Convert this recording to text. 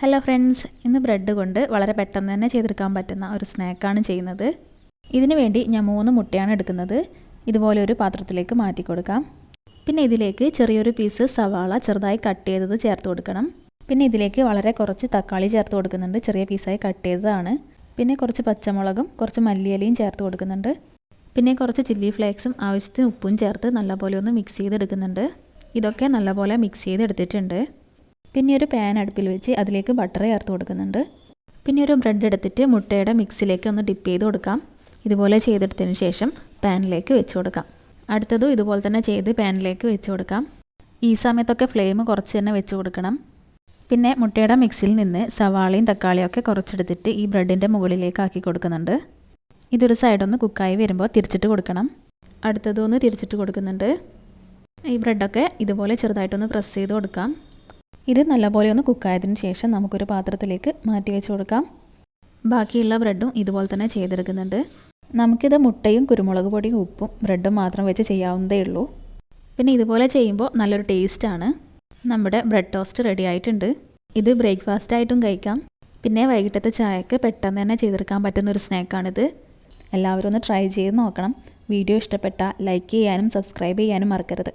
Hello friends ഇന്ന് bread കൊണ്ട് വളരെ പെട്ടെന്ന് തന്നെ ചെയ്തെടുക്കാൻ പറ്റുന്ന ഒരു സ്നാക്കാണ് ചെയ്യുന്നത്. ഇതിനു വേണ്ടി ഞാൻ മൂന്ന് മുട്ടയാണ് എടുക്കുന്നത്. ഇതുപോലെ ഒരു പാത്രത്തിലേക്ക് മാറ്റി കൊടുക്കാം. പിന്നെ ഇതിലേക്ക് ചെറിയൊരു പീസ് സവാള ചെറുതായി കട്ട് ചെയ്തത് ചേർത്ത് കൊടുക്കണം. പിന്നെ ഇതിലേക്ക് വളരെ കുറച്ച് തക്കാളി ചേർത്ത് കൊടുക്കുന്നുണ്ട്. ചെറിയ പീസായി കട്ട് ചെയ്തതാണ്. പിന്നെ കുറച്ച് പച്ചമുളകും കുറച്ച് മല്ലിയലയും ചേർത്ത് കൊടുക്കുന്നുണ്ട്. പിന്നെ കുറച്ച് ചില്ലി ഫ്ലേക്സും ആവശ്യത്തിന് ഉപ്പും ചേർത്ത് നല്ലപോലെ ഒന്ന് മിക്സ് ചെയ്തെടുക്കുന്നുണ്ട്. ഇതൊക്കെ നല്ലപോലെ മിക്സ് ചെയ്തെടുത്തിട്ടുണ്ട്. പിന്നെ ഒരു പാൻ അടുപ്പിൽ വെച്ച് അതിലേക്ക് ബട്ടർ ചേർത്ത് കൊടുക്കുന്നുണ്ട്. പിന്നെ ഒരു ബ്രെഡ് എടുത്തിട്ട് മുട്ടയുടെ മിക്സിലേക്ക് ഒന്ന് ഡിപ്പ് ചെയ്ത് കൊടുക്കാം. ഇതുപോലെ ചെയ്തെടുത്തതിന് ശേഷം പാനിലേക്ക് വെച്ച് കൊടുക്കാം. അടുത്തതും ഇതുപോലെ തന്നെ ചെയ്ത് പാനിലേക്ക് വെച്ച് കൊടുക്കാം. ഈ സമയത്തൊക്കെ ഫ്ലെയിം കുറച്ച് തന്നെ വെച്ച് കൊടുക്കണം. പിന്നെ മുട്ടയുടെ മിക്സിയിൽ നിന്ന് സവാളയും തക്കാളിയും ഒക്കെ കുറച്ചെടുത്തിട്ട് ഈ ബ്രെഡിന്റെ മുകളിലേക്ക് ആക്കി കൊടുക്കുന്നുണ്ട്. ഇതൊരു സൈഡൊന്ന് കുക്കായി വരുമ്പോൾ തിരിച്ചിട്ട് കൊടുക്കണം. അടുത്തതൊന്ന് തിരിച്ചിട്ട് കൊടുക്കുന്നുണ്ട്. ഈ ബ്രെഡൊക്കെ ഇതുപോലെ ചെറുതായിട്ടൊന്ന് പ്രസ് ചെയ്ത് കൊടുക്കാം. ഇത് നല്ലപോലെ ഒന്ന് കുക്കായതിന് ശേഷം നമുക്കൊരു പാത്രത്തിലേക്ക് മാറ്റി വെച്ച് കൊടുക്കാം. ബാക്കിയുള്ള ബ്രെഡും ഇതുപോലെ തന്നെ ചെയ്തെടുക്കുന്നുണ്ട്. നമുക്കിത് മുട്ടയും കുരുമുളക് പൊടിയും ഉപ്പും ബ്രെഡും മാത്രം വെച്ച് ചെയ്യാവുന്നതേ ഉള്ളൂ. പിന്നെ ഇതുപോലെ ചെയ്യുമ്പോൾ നല്ലൊരു ടേസ്റ്റാണ് നമ്മുടെ ബ്രെഡ് ടോസ്റ്റ് റെഡി ആയിട്ടുണ്ട്. ഇത് ബ്രേക്ക്ഫാസ്റ്റ് ആയിട്ടും കഴിക്കാം. പിന്നെ വൈകിട്ടത്തെ ചായക്ക് പെട്ടെന്ന് തന്നെ ചെയ്തെടുക്കാൻ പറ്റുന്ന ഒരു സ്നാക്കാണിത് എല്ലാവരും ഒന്ന് ട്രൈ ചെയ്ത് നോക്കണം. വീഡിയോ ഇഷ്ടപ്പെട്ടാൽ ലൈക്ക് ചെയ്യാനും സബ്സ്ക്രൈബ് ചെയ്യാനും മറക്കരുത്.